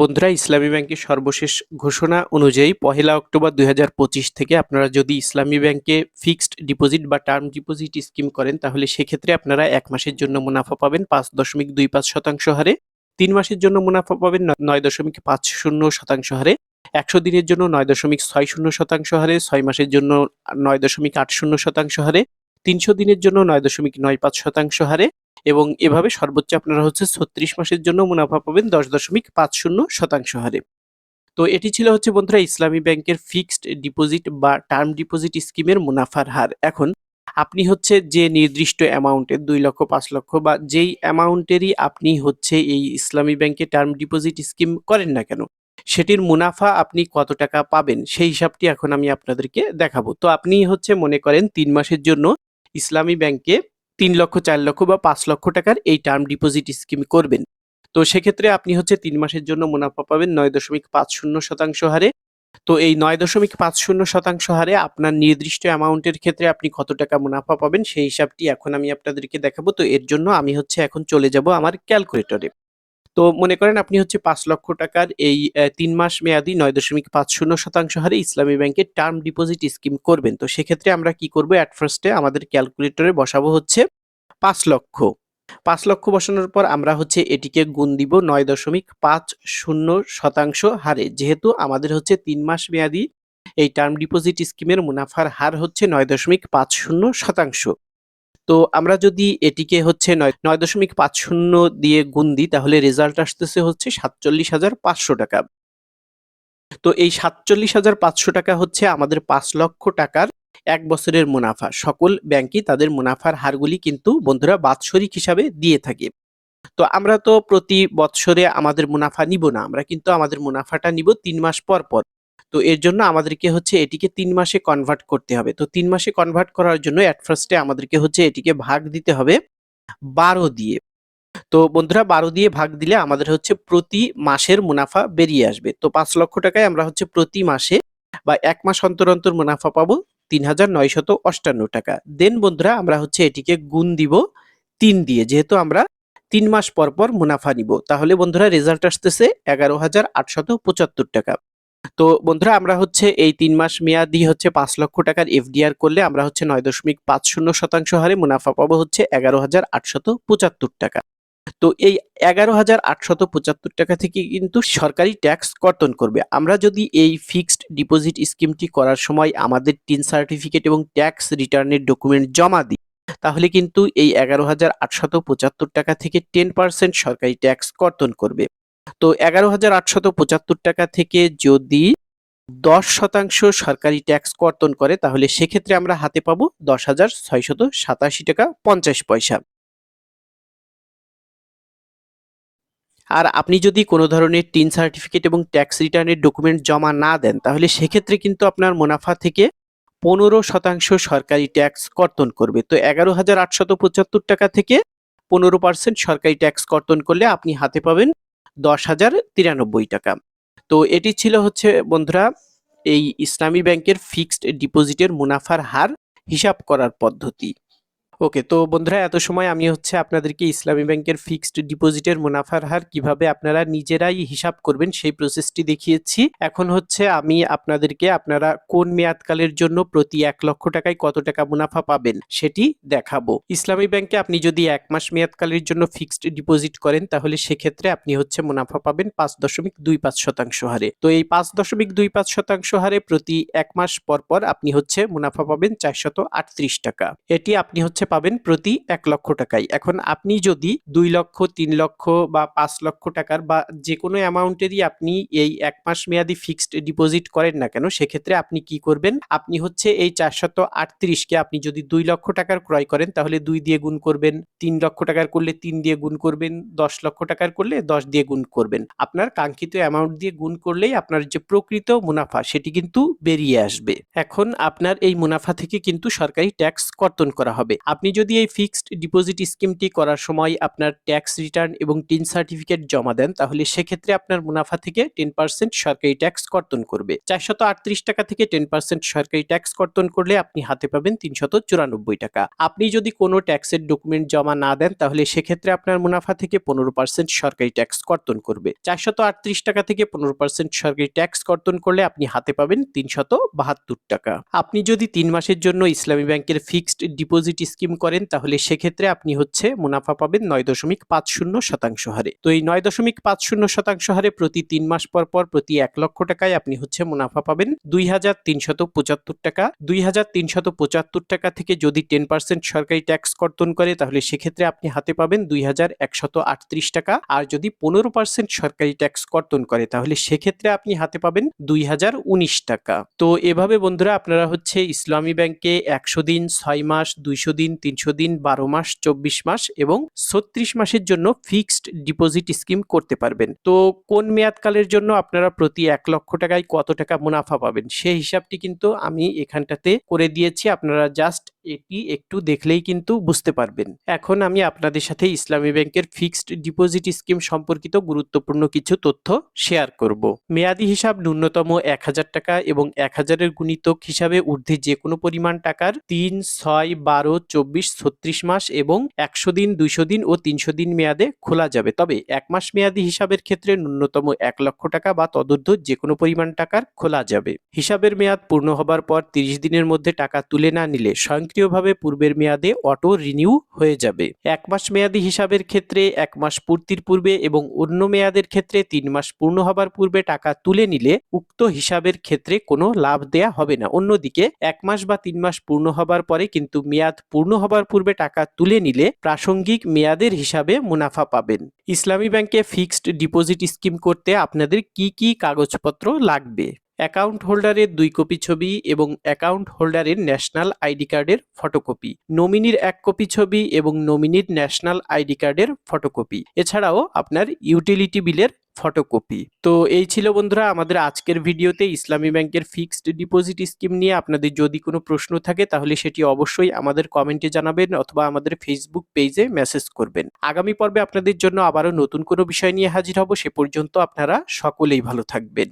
বন্ধুরা, ইসলামী ব্যাংকের সর্বশেষ ঘোষণা অনুযায়ী পহেলা অক্টোবর দুই হাজার পঁচিশ থেকে আপনারা যদি ইসলামী ব্যাংকে ফিক্সড ডিপোজিট বা টার্ম ডিপোজিট স্কিম করেন, তাহলে সেক্ষেত্রে আপনারা এক মাসের জন্য মুনাফা পাবেন পাঁচ দশমিক দুই পাঁচ শতাংশ হারে, তিন মাসের জন্য মুনাফা পাবেন নয় দশমিক পাঁচ শূন্য শতাংশ হারে, একশো দিনের জন্য নয় দশমিক ছয় শূন্য শতাংশ হারে, ছয় মাসের জন্য নয় দশমিক আট শূন্য শতাংশ হারে, তিনশো দিনের জন্য নয় দশমিক নয় পাঁচ শতাংশ হারে এবং এভাবে সর্বোচ্চ আপনারা হচ্ছে ছত্রিশ মাসের জন্য মুনাফা পাবেন দশ দশমিক পাঁচ শূন্য শতাংশ হারে। তো এটি ছিল হচ্ছে বন্ধুরা ইসলামী ব্যাংকের ফিক্সড ডিপোজিট বা টার্ম ডিপোজিট স্কিমের মুনাফার হার। এখন আপনি হচ্ছে যে নির্দিষ্ট অ্যামাউন্টের দুই লক্ষ, পাঁচ লক্ষ বা যেই অ্যামাউন্টেরই আপনি হচ্ছে এই ইসলামী ব্যাংকে টার্ম ডিপোজিট স্কিম করেন না কেন, সেটির মুনাফা আপনি কত টাকা পাবেন সেই হিসাবটি এখন আমি আপনাদেরকে দেখাবো। তো আপনি হচ্ছে মনে করেন তিন মাসের জন্য ইসলামী ব্যাংকে তিন লক্ষ, চার লক্ষ বা পাঁচ লক্ষ টাকার এই টার্ম ডিপোজিট স্কিম করবেন। তো সেক্ষেত্রে আপনি হচ্ছে তিন মাসের জন্য মুনাফা পাবেন নয় দশমিক পাঁচ শূন্য শতাংশ হারে। তো এই নয় দশমিক পাঁচ শূন্য শতাংশ হারে আপনার নির্দিষ্ট অ্যামাউন্টের ক্ষেত্রে আপনি কত টাকা মুনাফা পাবেন সেই হিসাবটি এখন আমি আপনাদেরকে দেখাবো। তো এর জন্য আমি হচ্ছে এখন চলে যাব আমার ক্যালকুলেটরে তো মনে করেন আপনি হচ্ছে পাঁচ লক্ষ টাকার এই তিন মাস মেয়াদি নয় দশমিক পাঁচ শূন্য শতাংশ হারে ইসলামী ব্যাংকের টার্ম ডিপোজিট স্কিম করবেন। তো সেক্ষেত্রে আমরা কি করব? অ্যাট ফার্স্টে আমাদের ক্যালকুলেটরে বসাবো হচ্ছে পাঁচ লক্ষ। পাঁচ লক্ষ বসানোর পর আমরা হচ্ছে এটিকে গুণ দিব নয় দশমিক পাঁচ শূন্য শতাংশ হারে। যেহেতু আমাদের হচ্ছে তিন মাস মেয়াদি এই টার্ম ডিপোজিট স্কিমের মুনাফার হার হচ্ছে নয় দশমিক পাঁচ শূন্য শতাংশ। তো আমরা যদি এটিকে হচ্ছে নয় নয় দশমিক পাঁচ শূন্য দিয়ে গুণ দিই, তাহলে রেজাল্ট আসতেছে হচ্ছে সাতচল্লিশ হাজার পাঁচশো টাকা। তো এই সাতচল্লিশ হাজার পাঁচশো টাকা হচ্ছে আমাদের পাঁচ লক্ষ টাকার এক বছরের মুনাফা। সকল ব্যাংকই তাদের মুনাফার হারগুলি কিন্তু বন্ধুরা বাৎসরিক হিসাবে দিয়ে থাকে। তো আমরা তো প্রতি বৎসরে আমাদের মুনাফা নিব না, আমরা কিন্তু আমাদের মুনাফাটা নিব তিন মাস পর পর। তো এর জন্য আমাদেরকে হচ্ছে এটিকে তিন মাসে কনভার্ট করতে হবে। তো তিন মাসে কনভার্ট করার জন্য অ্যাট ফার্স্টে আমাদেরকে হচ্ছে এটিকে ভাগ দিতে হবে বারো দিয়ে। তো বন্ধুরা, বারো দিয়ে ভাগ দিলে আমাদের হচ্ছে প্রতি মাসের মুনাফা বেরিয়ে আসবে। তো পাঁচ লক্ষ টাকায় আমরা হচ্ছে প্রতি মাসে বা এক মাস অন্তর অন্তর মুনাফা পাবো তিন হাজার নয়শত অষ্টান্ন টাকা। দেন বন্ধুরা, আমরা হচ্ছে এটিকে গুণ দিব তিন দিয়ে। যেহেতু আমরা তিন মাস পর পর মুনাফা নিব। তাহলে বন্ধুরা রেজাল্ট আসতেছে এগারো হাজার আটশত পঁচাত্তর টাকা। তো বন্ধুরা, আমরা হচ্ছে এই তিন মাস মেয়াদি হচ্ছে পাঁচ লক্ষ টাকার এফডিআর করলে আমরা হচ্ছে নয় দশমিক পাঁচ শূন্য শতাংশ হারে মুনাফা পাবো হচ্ছে এগারো হাজার আটশত পঁচাত্তর টাকা। তো এই এগারো হাজার আটশত পঁচাত্তর টাকা থেকে কিন্তু সরকারি ট্যাক্স কর্তন করবে। আমরা যদি এই ফিক্সড ডিপোজিট স্কিমটি করার সময় আমাদের টিন সার্টিফিকেট এবং ট্যাক্স রিটার্নের ডকুমেন্ট জমা দিই, তাহলে কিন্তু এই এগারো হাজার আটশত পঁচাত্তর টাকা থেকে টেন পার্সেন্ট সরকারি ট্যাক্স কর্তন করবে। তো এগারো হাজার আটশত পঁচাত্তর টাকা থেকে যদি দশ শতাংশ সরকারি ট্যাক্স কর্তন করে, তাহলে সেক্ষেত্রে আমরা হাতে পাবো দশ হাজার ছয়শত সাতাশি টাকা পঞ্চাশ পয়সা। আর আপনি যদি কোনো ধরনের টিন সার্টিফিকেট এবং ট্যাক্স রিটার্নের ডকুমেন্ট জমা না দেন, তাহলে সেক্ষেত্রে কিন্তু আপনার মুনাফা থেকে পনেরো শতাংশ সরকারি ট্যাক্স কর্তন করবে। তো এগারো হাজার আটশত পঁচাত্তর টাকা থেকে পনেরো পার্সেন্ট সরকারি ট্যাক্স কর্তন করলে আপনি হাতে পাবেন দশ হাজার তিরানব্বই টাকা। তো এটি ছিল হচ্ছে বন্ধুরা এই ইসলামী ব্যাংকের ফিক্সড ডিপোজিটের মুনাফার হার হিসাব করার পদ্ধতি। ওকে, তো বন্ধুরা, এত সময় আমি হচ্ছে আপনাদেরকে ইসলামী ব্যাংকের ফিক্সড ডিপোজিটের মুনাফার হার কীভাবে আপনারা নিজেরাই হিসাব করবেন সেই প্রসেসটি দেখিয়েছি। এখন হচ্ছে আমি আপনাদেরকে আপনারা কোন মেয়াদকালের জন্য প্রতি এক লক্ষ টাকায় কত টাকা মুনাফা পাবেন সেটি দেখাবো। ইসলামী ব্যাংকে আপনি যদি এক মাস মেয়াদকালের জন্য ফিক্সড ডিপোজিট করেন, তাহলে সেক্ষেত্রে আপনি হচ্ছে মুনাফা পাবেন পাঁচ দশমিক দুই পাঁচ শতাংশ হারে। তো এই পাঁচ দশমিক দুই পাঁচ শতাংশ হারে প্রতি এক মাস পর পর আপনি হচ্ছে মুনাফা পাবেন চারশত আটত্রিশ টাকা। এটি আপনি হচ্ছে পাবেন প্রতি এক লক্ষ টাকায় এখন আপনি যদি দুই লক্ষ, তিন লক্ষ বা পাঁচ লক্ষ টাকার বা যে কোনো অ্যামাউন্টেরই আপনি এই এক মাস মেয়াদি ফিক্সড ডিপোজিট করেন না কেন, সেক্ষেত্রে আপনি কি করবেন? আপনি হচ্ছে এই চারশত আটত্রিশকে আপনি যদি দুই লক্ষ টাকার ক্রয় করেন, তাহলে দুই দিয়ে গুণ করবেন। তিন লক্ষ টাকার করলে তিন দিয়ে গুণ করবেন। দশ লক্ষ টাকার করলে দশ দিয়ে গুণ করবেন। আপনার কাঙ্ক্ষিত অ্যামাউন্ট দিয়ে গুণ করলেই আপনার যে প্রকৃত মুনাফা, সেটি কিন্তু বেরিয়ে আসবে। এখন আপনার এই মুনাফা থেকে কিন্তু সরকারি ট্যাক্স কর্তন করা হবে। আপনি যদি এই ফিক্সড ডিপোজিট স্কিমটি করার সময় আপনার ট্যাক্স রিটার্ন এবং টিন সার্টিফিকেট জমা দেন, তাহলে সেক্ষেত্রে আপনার মুনাফা থেকে টেন পার্সেন্ট সরকারি ট্যাক্স কর্তন করবে। চারশত আটত্রিশ টাকা থেকে টেন পার্সেন্ট সরকারি ট্যাক্স কর্তন করলে আপনি হাতে পাবেন তিনশত চুরানব্বই টাকা। আপনি যদি কোনো ট্যাক্সের ডকুমেন্ট জমা না দেন, তাহলে সেক্ষেত্রে আপনার মুনাফা থেকে পনেরো পার্সেন্ট সরকারি ট্যাক্স কর্তন করবে। চারশত আটত্রিশ টাকা থেকে পনেরো পার্সেন্ট সরকারি ট্যাক্স কর্তন করলে আপনি হাতে পাবেন তিনশত বাহাত্তর টাকা। আপনি যদি তিন মাসের জন্য ইসলামী ব্যাংকের ফিক্সড ডিপোজিট স্কিম করেন, তাহলে সেক্ষেত্রে আপনি হচ্ছে মুনাফা পাবেন নয় দশমিক পাঁচ শূন্য শতাংশ হারে। তো এই নয় দশমিক পাঁচ শূন্য শতাংশ হারে প্রতি তিন মাস পর পর প্রতি এক লক্ষ টাকায় আপনি হচ্ছে মুনাফা পাবেন দুই হাজার তিনশত পঁচাত্তর টাকা। দুই হাজার তিনশত পঁচাত্তর টাকা থেকে যদি টেন পার্সেন্ট সরকারি ট্যাক্স কর্তন করে, তাহলে সেক্ষেত্রে আপনি হাতে পাবেন দুই হাজার একশত আটত্রিশ টাকা। আর যদি পনেরো পার্সেন্ট সরকারি ট্যাক্স কর্তন করে, তাহলে সেক্ষেত্রে আপনি হাতে পাবেন দুই হাজার উনিশ টাকা। তো এভাবে বন্ধুরা, আপনারা হচ্ছে ইসলামী ব্যাংকে একশো দিন, ছয় মাস, দুইশো দিন তিনশো দিন, বারো মাস, চব্বিশ মাস এবং ছত্রিশ মাসের জন্য ফিক্সড ডিপোজিট স্কিম করতে পারবেন। তো কোন মেয়াদকালের জন্য আপনারা প্রতি এক লক্ষ টাকায় কত টাকা মুনাফা পাবেন? সেই হিসাবটি কিন্তু আমি এখানটাতে করে দিয়েছি। আপনারা জাস্ট এটি একটু দেখলেই কিন্তু বুঝতে পারবেন। এখন আমি আপনাদের সাথে ইসলামী ব্যাংকের ফিক্সড ডিপোজিট স্কিম সম্পর্কিত গুরুত্বপূর্ণ কিছু তথ্য শেয়ার করব। মেয়াদি হিসাব ন্যূনতম এক হাজার টাকা এবং এক হাজারের গুণিতক হিসাবে ঊর্ধ্বে যে কোনো পরিমাণ টাকার তিন, ছয়, বারো, চব্বিশ, ছত্রিশ মাস এবং একশো দিন, দুইশো দিন ও তিনশো দিন মেয়াদে খোলা যাবে। তবে এক মাস মেয়াদি হিসাবের ক্ষেত্রে ন্যূনতম এক লক্ষ টাকা বা তদূর্ধ্ব যে কোনো পরিমাণ টাকার খোলা যাবে। হিসাবের মেয়াদ পূর্ণ হবার পর তিরিশ দিনের মধ্যে টাকা তুলে না নিলে স্বয়ংক্রিয়ভাবে পূর্বের মেয়াদে অটো রিনিউ হয়ে যাবে। এক মাস মেয়াদি হিসাবের ক্ষেত্রে, এক মাস পূর্তির পূর্বে এবং অন্য মেয়াদের ক্ষেত্রে তিন মাস পূর্ণ হবার পূর্বে টাকা তুলে নিলে উক্ত হিসাবের ক্ষেত্রে কোনো লাভ দেয়া হবে না। অন্যদিকে, এক মাস বা তিন মাস পূর্ণ হবার পরে কিন্তু মেয়াদ পূর্ণ হবার পূর্বে টাকা তুলে নিলে প্রাসঙ্গিক মেয়াদের হিসাবে মুনাফা পাবেন। ইসলামী ব্যাংকে ফিক্সড ডিপোজিট স্কিম করতে আপনাদের কি কি কাগজপত্র লাগবে? অ্যাকাউন্ট হোল্ডারের দুই কপি ছবি এবং অ্যাকাউন্ট হোল্ডারের ন্যাশনাল আইডি কার্ডের ফটোকপি। নমিনির এক কপি ছবি এবং নমিনির ন্যাশনাল আইডি কার্ডের ফটোকপি। এছাড়াও আপনার ইউটিলিটি বিলের ফটোকপি। তো এই ছিল বন্ধুরা আমাদের আজকের ভিডিওতে ইসলামী ব্যাংকের ফিক্সড ডিপোজিট স্কিম নিয়ে। আপনাদের যদি কোনো প্রশ্ন থাকে তাহলে সেটি অবশ্যই আমাদের কমেন্টে জানাবেন অথবা আমাদের ফেসবুক পেজে মেসেজ করবেন। আগামী পর্বে আপনাদের জন্য আবারও নতুন কোনো বিষয় নিয়ে হাজির হব। সে পর্যন্ত আপনারা সকলেই ভালো থাকবেন।